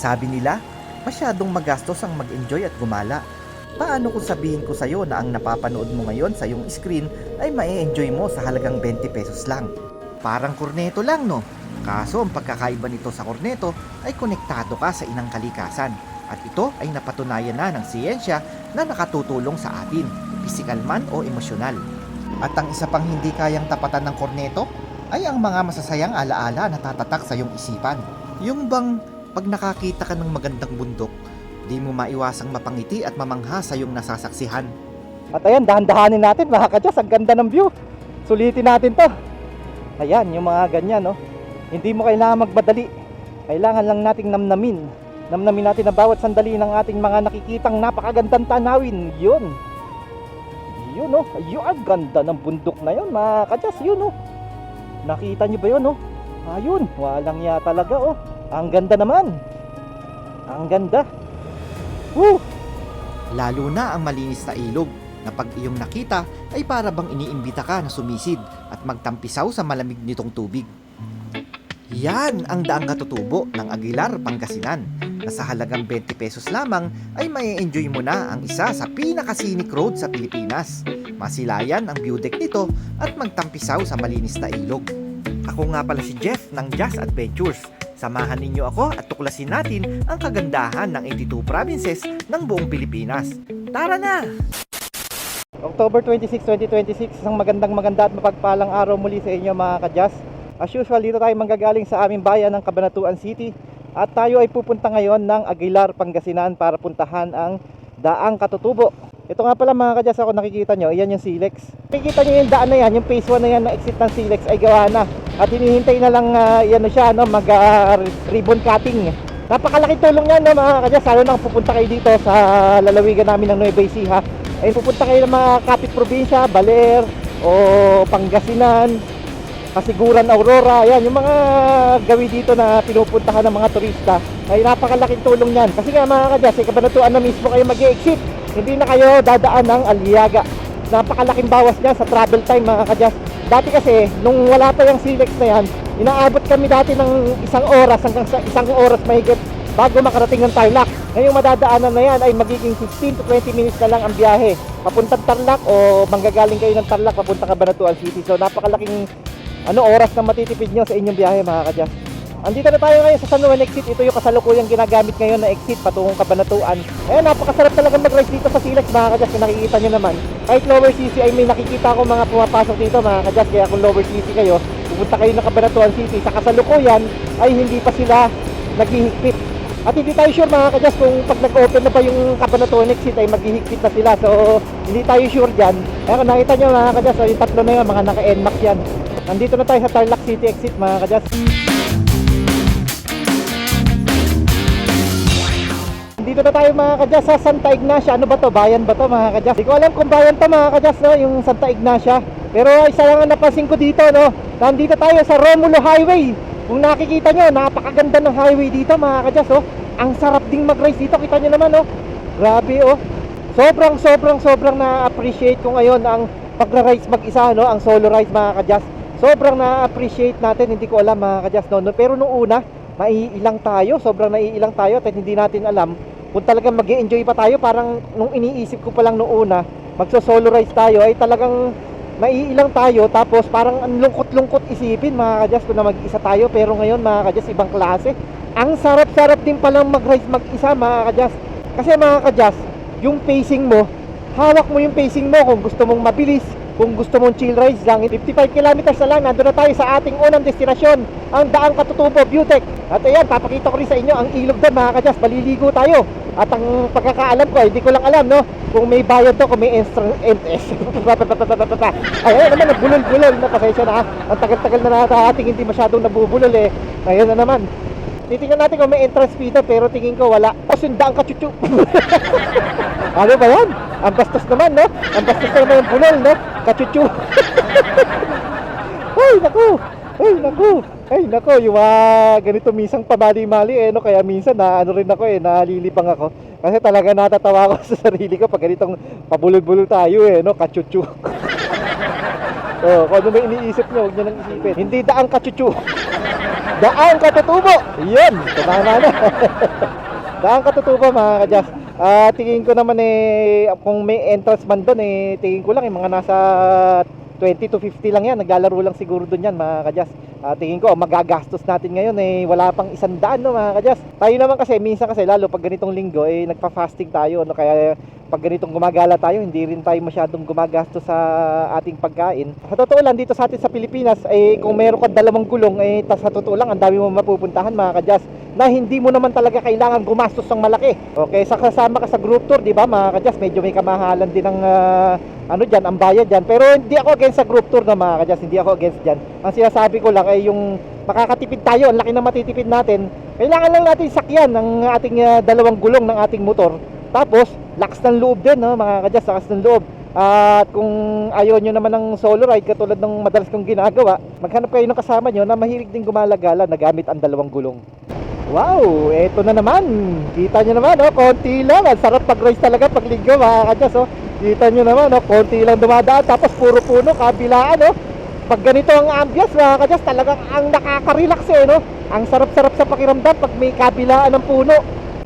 Sabi nila, masyadong magastos ang mag-enjoy at gumala. Paano kung sabihin ko sa'yo na ang napapanood mo ngayon sa iyong screen ay ma-enjoy mo sa halagang 20 pesos lang? Parang korneto lang no? Kaso ang pagkakaiba nito sa korneto ay konektado ka sa inang kalikasan. At ito ay napatunayan na ng siyensya na nakatutulong sa atin, pisikal man o emosyonal. At ang isa pang hindi kayang tapatan ng korneto ay ang mga masasayang alaala na tatatak sa iyong isipan. Yung bang pag nakakita ka ng magandang bundok, di mo maiwasang mapangiti at mamangha sa iyong nasasaksihan. At ayan, dahan-dahanin natin mga kadyas, ang ganda ng view. Sulitin natin to. Ayan, yung mga ganyan, no. Hindi mo kailangan magmadali. Kailangan lang nating namnamin. Namnamin natin ang bawat sandali ng ating mga nakikitang napakagandang tanawin. Yun. Yun, no. Ayun, ang ganda ng bundok na yun, mga kadyas. Yun, no. Nakita nyo ba yun, no? Ayun, walang ya talaga, oh. Ang ganda naman. Ang ganda. Woo! Lalo na ang malinis na ilog na pag iyong nakita ay para bang iniimbita ka na sumisid at magtampisaw sa malamig nitong tubig. Yan ang daang katutubo ng Aguilar, Pangasinan na sa halagang 20 pesos lamang ay may enjoy mo na ang isa sa pinaka-scenic road sa Pilipinas. Masilayan ang view deck nito at magtampisaw sa malinis na ilog. Ako nga pala si Jeff ng Jazz Adventures. Samahan ninyo ako at tuklasin natin ang kagandahan ng 82 provinces ng buong Pilipinas. Tara na! October 26, 2026, isang magandang maganda at mapagpalang araw muli sa inyo mga kadyas. As usual, dito tayo manggagaling sa aming bayan ng Cabanatuan City at tayo ay pupunta ngayon ng Aguilar, Pangasinan para puntahan ang Daang Katutubo. Ito nga pala mga kadyas, ako nakikita nyo, iyan yung Silex. Nakikita nyo yung daan na yan, yung phase 1 na yan na exit ng Silex ay gawa na. At hinihintay na lang uh, yan siya, no, mag ah, ribbon cutting. Napakalaking tulong yan no, mga kadyas, lalo na kung pupunta kayo dito sa lalawigan namin ng Nueva Ecija ay pupunta kayo ng mga kapit probinsya, Baler o Pangasinan, Kasiguran, Aurora, yan yung mga gawi dito na pinupuntahan ng mga turista ay napakalaking tulong yan kasi nga mga kadyas, eh, kabanatuan na mismo kayo mag exit hindi na kayo dadaan ng Aliaga. Napakalaking bawas niyan sa travel time mga kadyas dati kasi, nung wala pa yung Silex na yan inaabot kami dati ng isang oras hanggang sa isang oras mahigit bago makarating ng Tarlac. Ngayong madadaanan na yan ay magiging 15 to 20 minutes na lang ang biyahe. Papuntang Tarlac o manggagaling kayo ng Tarlac papunta Cabanatuan City. So napakalaking ano oras na matitipid nyo sa inyong biyahe mga kadyas Andito na tayo ngayon sa San Juan exit. Ito yung kasalukuyang ginagamit ngayon na exit patungong Kabanatuan. Eh, napakasarap talaga mag-ride dito sa Silex mga kadyas. Kung nakikita nyo naman. Kahit lower CC ay may nakikita ko mga pumapasok dito mga kadyas. Kaya kung lower CC kayo, pupunta kayo ng Kabanatuan City. Sa kasalukuyan ay hindi pa sila naghihigpit. At hindi tayo sure mga kadyas kung pag nag-open na pa yung Kabanatuan exit ay maghihigpit na sila. So, hindi tayo sure dyan. Kaya kung nakita nyo mga kadyas, so, yung tatlo na yun, mga naka-NMAX yan. Nandito na tayo sa Tarlac City exit mga kadyas. Dito na tayo mga kadyas sa Santa Ignacia. Ano ba to? Bayan ba to mga kadyas? Hindi ko alam kung bayan to mga kadyas, no? Yung Santa Ignacia. Pero isa lang ang napansin ko dito, no? Nandito tayo sa Romulo Highway. Kung nakikita nyo, napakaganda ng highway dito mga kadyas, oh. Ang sarap ding mag-race dito. Kita nyo naman, oh. Grabe, oh. Sobrang, sobrang, sobrang na-appreciate ko ngayon ang pagra-race mag-isa, no? Ang solo race mga kadyas. Sobrang na-appreciate natin. Hindi ko alam mga kadyas, no? No, Pero nung una, maiilang tayo. Sobrang naiilang tayo at hindi natin alam kung talagang mag enjoy pa tayo parang nung iniisip ko pa lang noong una magso-solo rides tayo ay talagang maiilang tayo. Tapos parang ang lungkot-lungkot isipin mga kadyas kung na mag-isa tayo. Pero ngayon mga kadyas ibang klase. Ang sarap-sarap din palang mag-ride mag-isa mga kadyas kasi mga kadyas yung pacing mo hawak mo yung pacing mo kung gusto mong mabilis kung gusto mong chill rides lang 55 kilometers na lang nandun na tayo sa ating unang destinasyon ang Daang Katutubo Beautech at ayan papakita ko rin sa inyo ang ilog doon mga kadyas paliligo tayo. At ang pagkakaalam ko hindi ko lang alam no? Kung may bayad to kung may NS ay ayun naman nagbulol-bulol na pasensya na ha. ang tagal-tagal na nata ating hindi masyadong nabubulol eh. Ayun na naman titingnan natin kung may entrance fee to pero tingin ko wala o sundang ka chuchu ano ba yan? ang bastos naman no ang bastos naman yung bulol no kachuchu ay naku ay naku ay nako, yung mga ganito minsan pamali-mali eh no kaya minsan na ano rin ako eh nalilibang ako. Kasi talaga natatawa ako sa sarili ko pag ganitong pabulol-bulol tayo eh no, kachuchu. oh, kung ano may iniisip niyo, huwag niyo nang isipin. Hindi daang kachuchu. Daan Katutubo! Yun, tumama na. Daan Katutubo mga kadyas. Ah, tingin ko naman eh, kung may entrance man doon eh, tingin ko lang eh, mga nasa 20 to 50 lang yan. Naglalaro lang siguro doon yan mga kadyas. Ah, tingin ko, magagastos natin ngayon eh, wala pang isang daan no mga kadyas. Tayo naman kasi, minsan kasi lalo pag ganitong linggo eh, nagpa-fasting tayo. No? Kaya pag ganitong gumagala tayo, hindi rin tayo masyadong gumagastos sa ating pagkain. Sa totoo lang, dito sa atin sa Pilipinas, eh, kung meron ka dalawang gulong, eh, tas sa totoo lang, ang dami mo mapupuntahan mga kadyas na hindi mo naman talaga kailangan gumastos ng malaki. Okay, sa kasama ka sa group tour, di ba mga kadyas, medyo may kamahalan din ng ah, ano dyan, ang bayad dyan. Pero hindi ako against sa group tour na mga kadyas, hindi ako against dyan. Ang sinasabi ko lang ay yung makakatipid tayo, ang laki na matitipid natin. Kailangan lang natin sakyan ng ating ah, dalawang gulong ng ating motor. Tapos, lakas ng loob din, no, mga kadyas, lakas ng loob. At kung ayaw nyo naman ng solo ride katulad ng madalas kong ginagawa, maghanap kayo ng kasama nyo na mahilig din gumalagala na gamit ang dalawang gulong. Wow, eto na naman. Kita nyo naman, oh, konti lang. Ang sarap pag-race talaga pag linggo, mga kadyas, oh. Kita nyo naman, oh, konti lang dumadaan. Tapos puro puno, kabilaan, oh. Pag ganito ang ambience, mga kadyas, talagang ang nakaka-relax, eh, no? Ang sarap-sarap sa pakiramdam pag may kabilaan ng puno.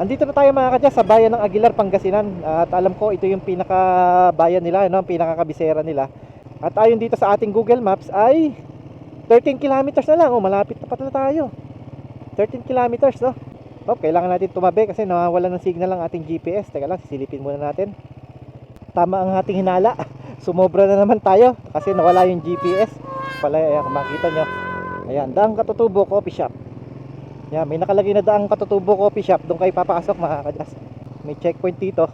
Andito na tayo mga kadyas sa bayan ng Aguilar, Pangasinan. At alam ko, ito yung pinaka-bayan nila, no? Ang pinaka-kabisera nila. At ayon dito sa ating Google Maps ay 13 kilometers na lang. Oh, malapit na pala tayo. 13 kilometers, no? Oh, kailangan natin tumabi kasi nawawalan ng signal ang ating GPS. Teka lang, sisilipin muna natin. Tama ang ating hinala. Sumobra na naman tayo kasi nawala yung GPS. Pala, ayan, kung makita nyo. Ayan, Daang Katutubo Coffee Shop. Yan, may nakalagay na Daang Katutubo Coffee Shop. Doon kayo papasok mga kadyas. May checkpoint dito.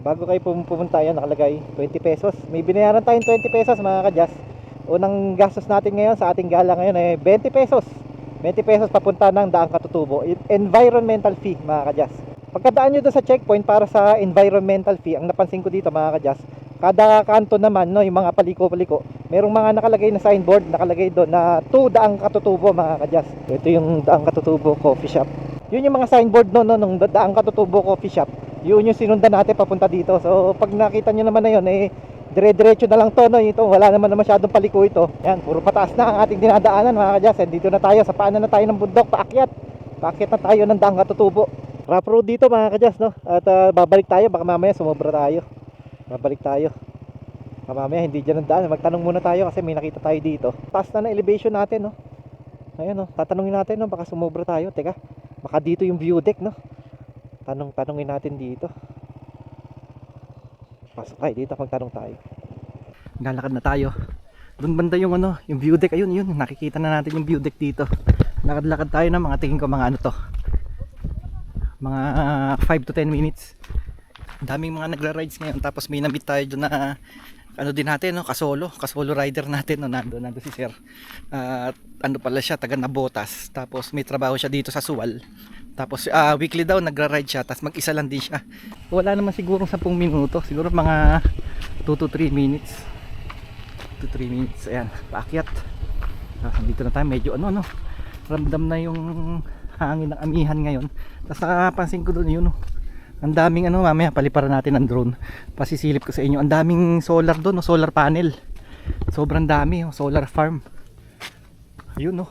Bago kayo pum- pumunta, yan nakalagay 20 pesos. May binayaran tayong 20 pesos mga kadyas. Unang gastos natin ngayon sa ating gala ngayon ay 20 pesos. 20 pesos papunta ng Daang Katutubo. Environmental fee mga kadyas. Pagkadaan nyo doon sa checkpoint para sa environmental fee, ang napansin ko dito mga kadyas, kada kanto naman, no, yung mga paliko-paliko, merong mga nakalagay na signboard, nakalagay doon na to Daang Katutubo mga kadyas. Ito yung Daang Katutubo Coffee Shop. Yun yung mga signboard no, no, nung Daang Katutubo Coffee Shop. Yun yung sinundan natin papunta dito. So pag nakita nyo naman na yun, eh, dire-diretso na lang to, no? Ito, wala naman na masyadong paliko ito. Yan, puro pataas na ang ating dinadaanan mga kadyas. And dito na tayo, sa paanan na tayo ng bundok, paakyat. Paakyat na tayo ng Daang Katutubo. Rough road dito mga kadyas, no? At ah, babalik tayo, baka mamaya sumobra tayo. Babalik tayo. Mamaya hindi dyan ang daan. Magtanong muna tayo kasi may nakita tayo dito. Taas na na elevation natin, no? Ayan, no? Tatanungin natin, no? Baka sumobra tayo. Teka, baka dito yung view deck, no? Tanong, tanongin natin dito. Pasok tayo dito, magtanong tayo. Lalakad na tayo. Doon banda yung ano, yung view deck. Ayun, yun. Nakikita na natin yung view deck dito. Lakad-lakad tayo na mga tingin ko mga ano to. Mga 5 to 10 minutes. Daming mga nagra-rides ngayon. Tapos may namit tayo doon na ano din natin, no? kasolo. Kasolo rider natin. No? Nando, nando si sir. At ano pala siya, taga Nabotas. Tapos may trabaho siya dito sa Suwal. Tapos ah, weekly daw nagra-ride siya. Tapos mag-isa lang din siya. Wala naman siguro 10 minuto. Siguro mga 2 to 3 minutes. 2 to 3 minutes. Ayan, paakyat. Ah, dito na tayo. Medyo ano, no. Ramdam na yung hangin ng amihan ngayon. Tapos nakapansin ko doon yun, no. Ang daming ano, mamaya paliparan natin ng drone. Pasisilip ko sa inyo. Ang daming solar doon, no, solar panel. Sobrang dami, oh, solar farm. Ayun, no.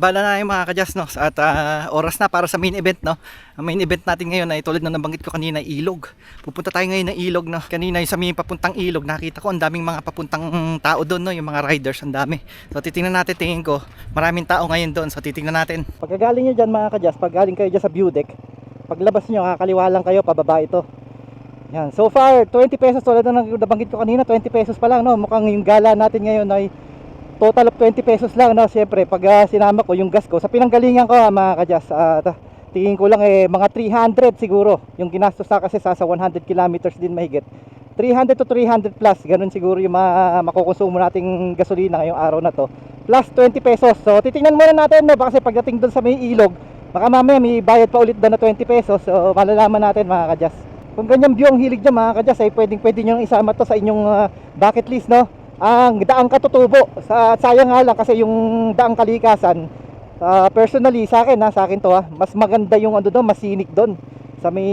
Baba na na yung mga kadyas, no? At ah, oras na para sa main event, no? Ang main event natin ngayon ay tulad ng nabanggit ko kanina, ilog. Pupunta tayo ngayon ng ilog, no? Kanina yung sa may papuntang ilog, nakita ko ang daming mga papuntang tao doon, no? Yung mga riders, ang dami. So titingnan natin, tingin ko, maraming tao ngayon doon. So titingnan natin. Pagkagaling nyo dyan mga kadyas, pag galing kayo dyan sa view deck, paglabas nyo, kakaliwa lang kayo, pababa ito. Yan. So far, 20 pesos tulad ng nabanggit ko kanina, 20 pesos pa lang, no? Mukhang yung gala natin ngayon ay total of 20 pesos lang no? Syempre pag ah, sinama ko yung gas ko sa pinanggalingan ko ah, mga kadyas ah, ta- tingin ko lang eh mga 300 siguro. Yung ginastos sa kasi sa, sa 100 kilometers din mahigit. 300 to 300 plus ganun siguro yung ma makukonsumo nating gasolina ngayong araw na to. Plus 20 pesos. So titingnan muna natin no? Kasi pagdating doon sa may ilog baka mamaya may bayad pa ulit doon na 20 pesos. So malalaman natin mga kadyas kung ganyan view ang hilig dyan mga kadyas ay pwedeng pwede nyo isama to sa inyong ah, bucket list no ang daang katutubo sa sayang nga lang kasi yung daang kalikasan ah, personally sa akin ha, sa akin to ha, mas maganda yung ano doon, masinik doon. Sa may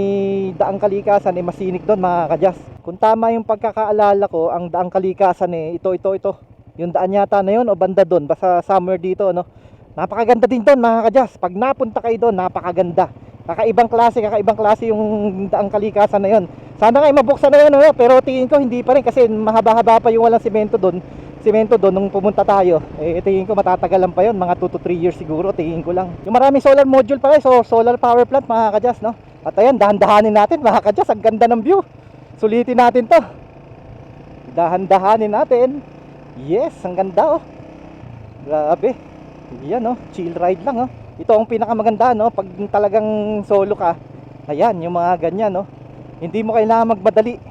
daang kalikasan eh masinik doon mga kadyas. Kung tama yung pagkakaalala ko, ang daang kalikasan eh ito ito ito. Yung daan yata na yun o banda doon, basta somewhere dito no. Napakaganda din doon mga kadyas. Pag napunta kayo doon, napakaganda. Kakaibang klase, kakaibang klase yung daang kalikasan na yun. Sana nga eh, mabuksan na yun, ano, pero tingin ko hindi pa rin kasi mahaba-haba pa yung walang simento doon. Simento doon nung pumunta tayo. Eh, tingin ko matatagalan pa yun, mga 2 to 3 years siguro, tingin ko lang. Yung maraming solar module pa rin, so solar power plant mga kadyas, no? At ayan, dahan-dahanin natin mga kadyas, ang ganda ng view. Sulitin natin to. Dahan-dahanin natin. Yes, ang ganda oh. Grabe. Yan oh, chill ride lang oh. Ito ang pinakamaganda no, pag talagang solo ka. Ayan, yung mga ganyan no. Hindi mo kailangan magmadali.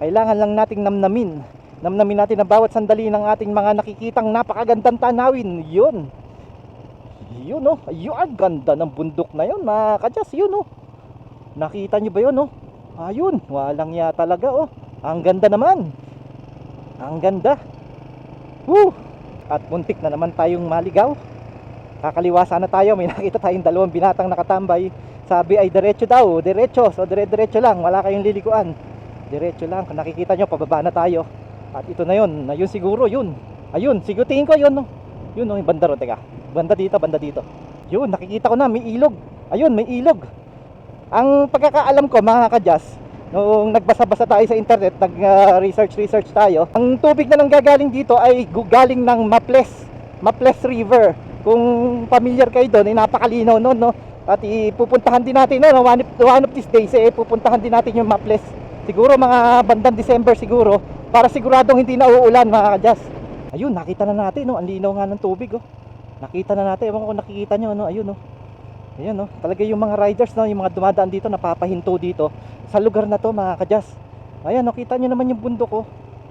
Kailangan lang nating namnamin. Namnamin natin ang bawat sandali ng ating mga nakikitang napakagandang tanawin. Yun. Yun oh. Ayun, ganda ng bundok na yun mga kadyas. Yun oh. Nakita nyo ba yun oh? Ayun, walang ya talaga oh. Ang ganda naman. Ang ganda. Woo! At muntik na naman tayong maligaw. Kakaliwa sana tayo, may nakita tayong dalawang binatang nakatambay. Sabi ay diretso daw, diretso. So dire-diretso lang, wala kayong lilikuan. Diretso lang, kung nakikita nyo, pababa na tayo. At ito na yun, na yun siguro, yun. Ayun, siguro tingin ko yun, no. Yun, no, yung banda ron, teka. Banda dito, banda dito. Yun, nakikita ko na, may ilog. Ayun, may ilog. Ang pagkakaalam ko, mga kadyas, nung nagbasa-basa tayo sa internet, nag-research-research tayo, ang tubig na nanggagaling dito ay galing ng Maples, Maples River. Kung familiar kayo doon, ay napakalinaw noon, no? At ipupuntahan din natin, no? One of, one of these days, eh, pupuntahan din natin yung Maples. Siguro mga bandang December siguro, para siguradong hindi na uulan, mga kadyas. Ayun, nakita na natin, no? Ang linaw nga ng tubig, oh. Nakita na natin, ewan ko nakikita nyo, no? Ayun, no? Ayan no, talaga yung mga riders no, yung mga dumadaan dito napapahinto dito sa lugar na to mga kadyas. Ayan no, kita nyo naman yung bundok oh.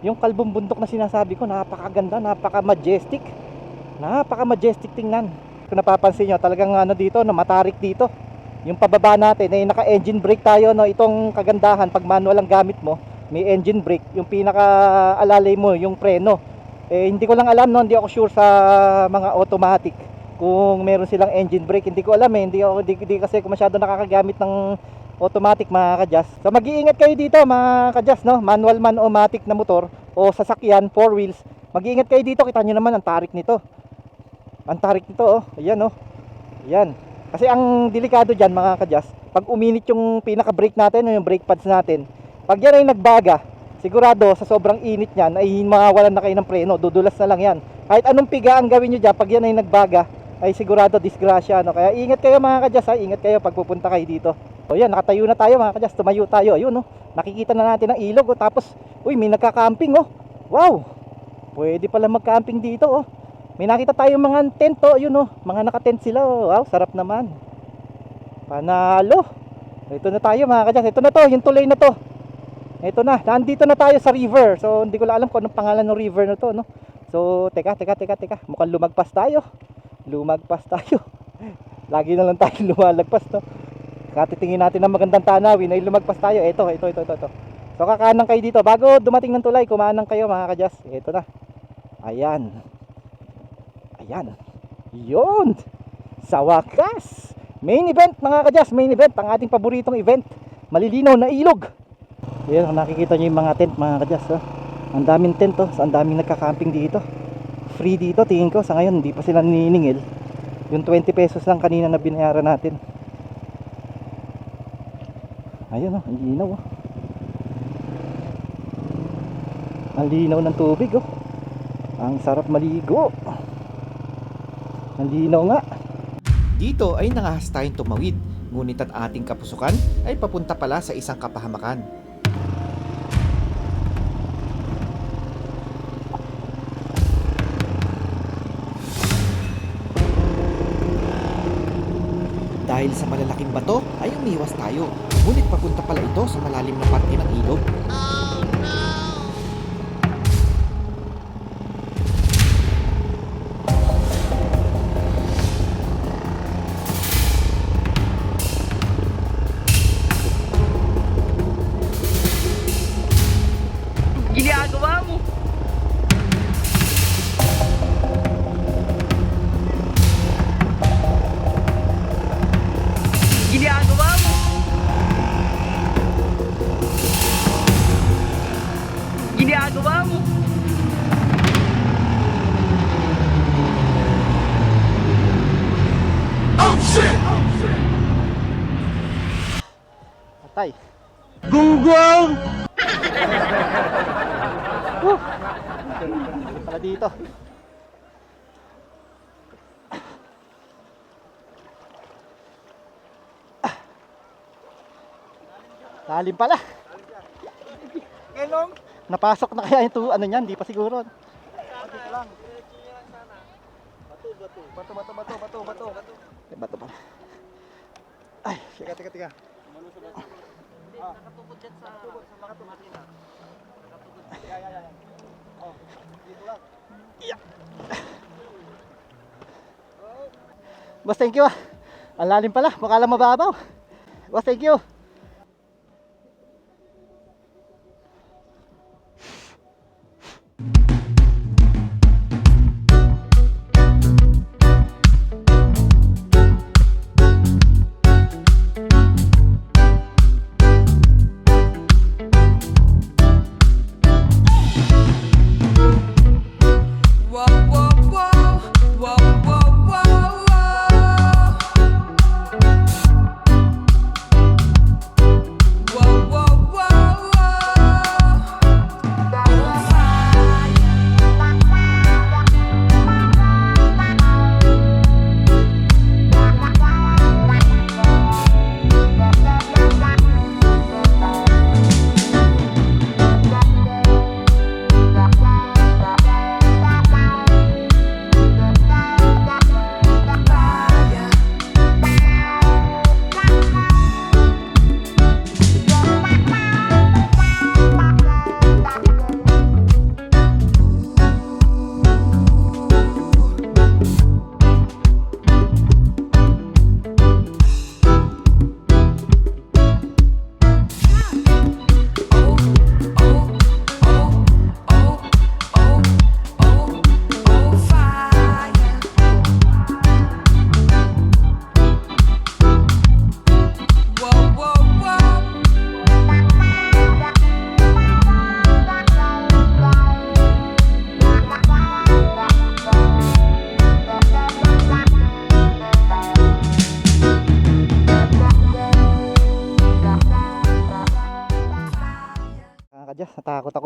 Yung kalbong bundok na sinasabi ko, napakaganda, napaka-majestic. Napaka-majestic tingnan. Kung napapansin nyo, talagang ano dito, no, matarik dito. Yung pababa natin, ay naka-engine brake tayo no, itong kagandahan pag manual ang gamit mo, may engine brake, yung pinaka-alalay mo, yung preno. Eh hindi ko lang alam no, hindi ako sure sa mga automatic kung meron silang engine brake. Hindi ko alam eh hindi, ako, hindi, hindi kasi ako masyado nakakagamit ng automatic mga kadyas so mag-iingat kayo dito mga kadyas no. Manual man o matic na motor o sasakyan four wheels mag-iingat kayo dito. Kita nyo naman ang tarik nito ang tarik nito oh. Ayan oh. Ayan. Kasi ang delikado dyan mga kadyas pag uminit yung pinaka brake natin o yung brake pads natin pag yan ay nagbaga sigurado sa sobrang init niyan ay mawawalan na kayo ng preno. Dudulas na lang yan. Kahit anong piga ang gawin nyo dyan pag yan ay nagbaga ay sigurado disgrasya no kaya ingat kayo mga kadyas ha. Ingat kayo pag pupunta kayo dito. O yan nakatayo na tayo mga kadyas tumayo tayo. Ayun no nakikita na natin ang ilog oh. tapos uy may nagka-camping oh. Wow! Pwede pala mag-camping dito oh may nakita tayo mga tent oh yun oh. Mga naka-tent sila oh. Wow sarap naman. Panalo. Ito na tayo mga kadyas. Ito na to yung tulay na to. Ito na nandito na tayo sa river. So hindi ko alam kung anong pangalan ng river na to no? So teka teka teka teka. Mukhang lumagpas tayo. Lumagpas tayo. Lagi na lang tayo lumalagpas no? Katitingin natin ng magandang tanawin ay lumagpas tayo. Ito ito ito ito, ito. so kakanan kayo dito. Bago dumating ng tulay kumanan kayo mga kadyas. Ito na. Ayan ayan yun sa wakas main event mga kadyas main event ang ating paboritong event malilinaw na ilog yan ang nakikita nyo yung mga tent mga kadyas oh. ang daming tent oh. ang daming nagka-camping dito free dito tingin ko sa ngayon hindi pa sila naniningil Yung 20 pesos lang kanina na binayaran natin. Ayun oh, ang linaw oh. Ang linaw ng tubig oh. Ang sarap maligo. Ang linaw nga. Dito ay nangahas tayong tumawid, ngunit ang ating kapusukan ay papunta pala sa isang kapahamakan. Dahil sa malalaking bato ay umiwas tayo, ngunit papunta pala ito sa malalim na parte ng ilog. Lalim pala. Kelong! Napasok na kaya ito, ano niyan, di pa siguro. Bato, bato, bato, bato, bato. May bato pa. Ay, Teka, teka, teka. boss, thank you ah. Ang lalim pala, mukha lang mababaw. Boss, thank you.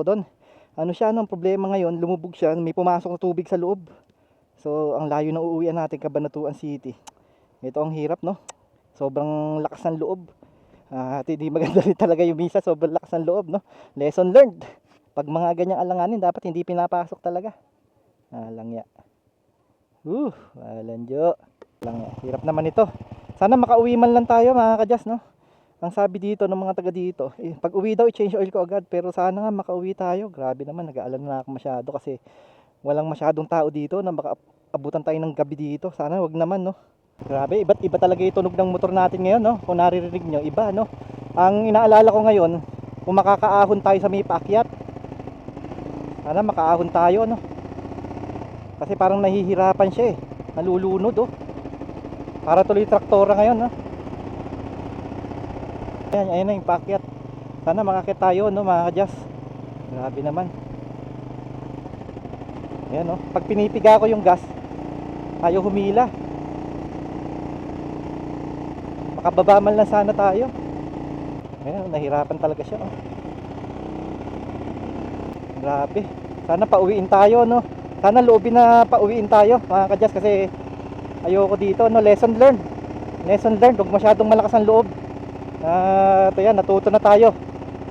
Doon. Ano siya, ano, ang problema ngayon, lumubog siya, may pumasok na tubig sa loob. So, ang layo na uuwian natin, Cabanatuan City. Ito ang hirap, no? Sobrang lakas ng loob. Ah, at hindi maganda rin talaga yung misa, sobrang lakas ng loob, no? Lesson learned. Pag mga ganyang alanganin, dapat hindi pinapasok talaga. Ah, langya. Uh, walang jo. Langya. Hirap naman ito. Sana makauwi man lang tayo, mga kadyas, no? Ang sabi dito ng mga taga dito, eh, pag uwi daw, i-change oil ko agad. Pero sana nga makauwi tayo. Grabe naman, nag-aalala na ako masyado kasi walang masyadong tao dito na baka abutan tayo ng gabi dito. Sana wag naman, no? Grabe, iba't iba talaga yung tunog ng motor natin ngayon, no? Kung naririnig nyo, iba, no? Ang inaalala ko ngayon, kung makakaahon tayo sa may paakyat, sana makaahon tayo, no? Kasi parang nahihirapan siya eh. Nalulunod, oh. Para tuloy traktora ngayon, no? Ayan, ayan na yung paakyat. Sana makakit tayo, no, mga kadyas. Grabe naman. Ayan, no. Pag pinipiga ko yung gas, ayaw humila. Makababa man lang sana tayo. Ayan, nahirapan talaga siya. Oh. Grabe. Sana pauwiin tayo, no? Sana loobin na pauwiin tayo, mga kadyas, kasi ayoko dito, no? Lesson learned. Lesson learned, huwag masyadong malakas ang loob. At ayan, natuto na tayo.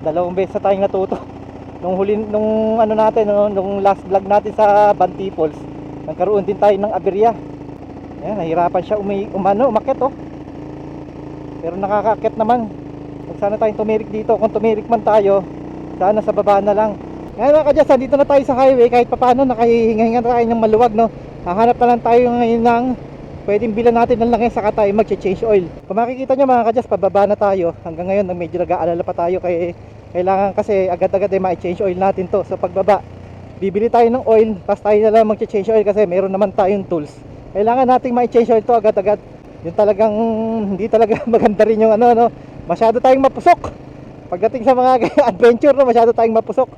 Dalawang beses na tayong natuto. Nung huli, nung ano natin, no? nung last vlog natin sa Banti Falls, nagkaroon din tayo ng aberya. Ayan, nahirapan siya umi, umano, umakit, oh. Pero nakakakit naman. Huwag sana tayong tumirik dito. Kung tumirik man tayo, sana sa baba na lang. Ngayon mga kadyas, dito na tayo sa highway. Kahit papaano, nakahihinga-hinga tayo ng maluwag, no? Hahanap na lang tayo ngayon ng pwedeng bilan natin ng langis saka tayo mag-change oil. Kung makikita nyo mga kadyas, pababa na tayo. Hanggang ngayon, medyo nag-aalala pa tayo. Kaya kailangan kasi agad-agad ay ma-change oil natin to. So pagbaba, bibili tayo ng oil, tapos tayo na lang mag-change oil kasi meron naman tayong tools. Kailangan nating ma-change oil to agad-agad. Yung talagang hindi talaga maganda rin yung ano no. Masyado tayong mapusok. Pagdating sa mga adventure no, masyado tayong mapusok.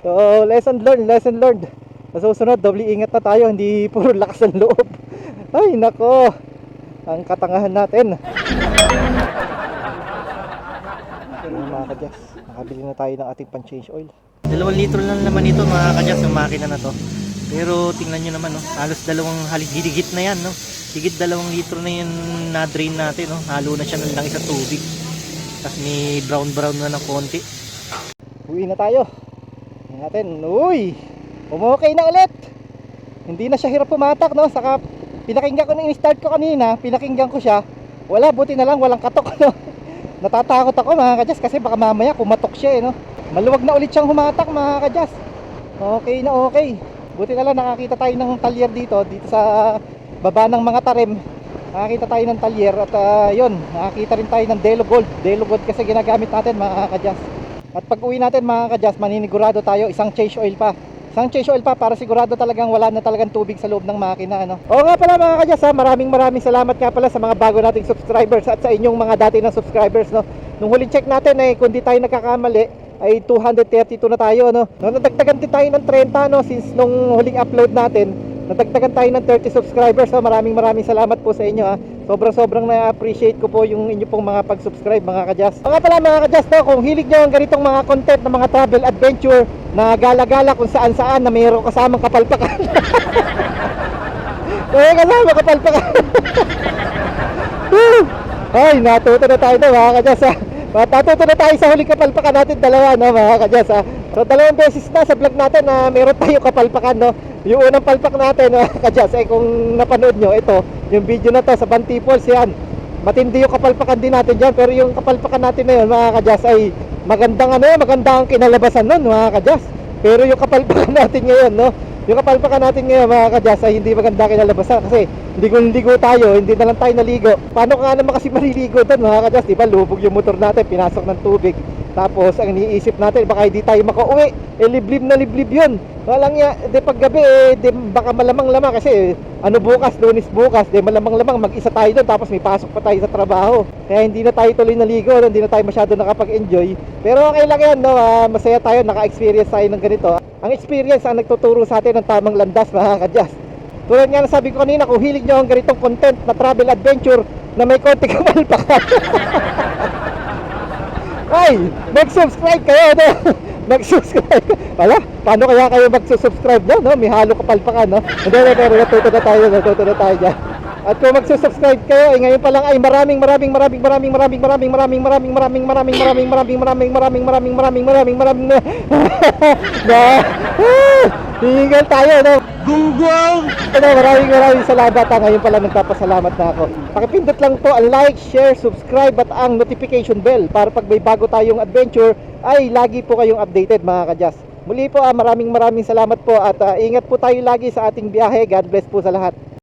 So, lesson learned, lesson learned. Sa susunod, doble ingat na tayo, hindi puro lakas ng loob. Ay, nako. Ang katangahan natin. Ayun, mga kadyas, nakabili na tayo ng ating pan-change oil. Dalawang litro lang naman ito mga kadyas, yung makina na to. Pero tingnan nyo naman, no? halos dalawang haligid na yan. No? Higit dalawang litro na yung na-drain natin. No? Halo na siya ng langis sa tubig. Tapos may brown-brown na ng konti. Uwi na tayo. Tingnan natin. Uy! Umokay na ulit! Hindi na siya hirap pumatak, no? Saka pinakinggan ko nung in-start ko kanina, pinakinggan ko siya. Wala, buti na lang, walang katok, no? Natatakot ako mga kadyas kasi baka mamaya kumatok siya, eh, no? Maluwag na ulit siyang humatak mga kadyas. Okay na okay. Buti na lang nakakita tayo ng talyer dito, dito sa baba ng mga tarim. Nakakita tayo ng talyer at ah, yun, nakakita rin tayo ng Delo Gold. Delo Gold kasi ginagamit natin mga kadyas. At pag uwi natin mga kadyas, maninigurado tayo isang change oil pa. Isang change oil pa para sigurado talagang wala na talagang tubig sa loob ng makina. Ano? Oo nga pala mga kadyas, ha, maraming maraming salamat nga pala sa mga bago nating subscribers at sa inyong mga dati ng subscribers. No? Nung huling check natin ay kung di tayo nagkakamali, ay 232 na tayo no. No nadagdagan din tayo ng 30 no since nung huling upload natin. Nadagdagan tayo ng 30 subscribers. So maraming maraming salamat po sa inyo ha. Sobrang sobrang na-appreciate ko po yung inyo pong mga pag-subscribe mga kadyas. Mga pala mga kadyas no, kung hilig nyo ang ganitong mga content ng mga travel adventure na gala-gala kung saan saan na mayroong kasamang kapalpakan. May kasama kapalpakan. Ay, natuto na tayo na mga kadyas ha. Natuto na tayo sa huling kapalpakan natin dalawa no mga kadyas ha. So dalawang beses na sa vlog natin na meron tayo kapalpakan no. Yung unang palpak natin mga kadyas ay kung napanood nyo ito, yung video na to sa Banti Falls yan. Matindi yung kapalpakan din natin dyan pero yung kapalpakan natin na yun mga kadyas ay magandang ano magandang kinalabasan nun mga kadyas. Pero yung kapalpakan natin ngayon no, yung kapalpakan natin ngayon mga kadyas ay hindi maganda kinalabasan kasi ligo-ligo tayo, hindi na lang tayo naligo. Paano ka naman kasi maliligo doon mga kadyas? Di ba lubog yung motor natin, pinasok ng tubig. Tapos ang iniisip natin, baka hindi tayo makauwi. Eh liblib na liblib yun. Walang ya, di paggabi, eh, di, baka malamang-lamang kasi eh, ano bukas, lunis bukas, di malamang-lamang mag-isa tayo doon tapos may pasok pa tayo sa trabaho. Kaya hindi na tayo tuloy naligo, hindi na tayo masyado nakapag-enjoy. Pero okay lang yan, no? Ah, masaya tayo, naka-experience tayo ng ganito. Ang experience ang nagtuturo sa atin ng tamang landas mga kadyas. Tulad nga na sabi ko kanina, kung hilig nyo ang ganitong content na travel adventure na may konti kamalpakan. Ay, mag-subscribe kayo, no? mag-subscribe. Wala, paano kaya kayo mag-subscribe, no? no? May halo kapalpakan, no? Hindi, pero natuto na tayo, natuto na tayo dyan. At kung mag-subscribe kayo, ay ngayon pa lang ay maraming maraming maraming maraming maraming maraming maraming maraming maraming maraming maraming maraming maraming maraming maraming maraming maraming maraming na Hingal tayo, no? Gunggong! Ano, maraming maraming salamat ha. Ngayon pala nagpapasalamat na ako. Pakipindot lang po ang like, share, subscribe at ang notification bell para pag may bago tayong adventure ay lagi po kayong updated mga kadyas. Muli po ah, maraming maraming salamat po at ah, ingat po tayo lagi sa ating biyahe. God bless po sa lahat.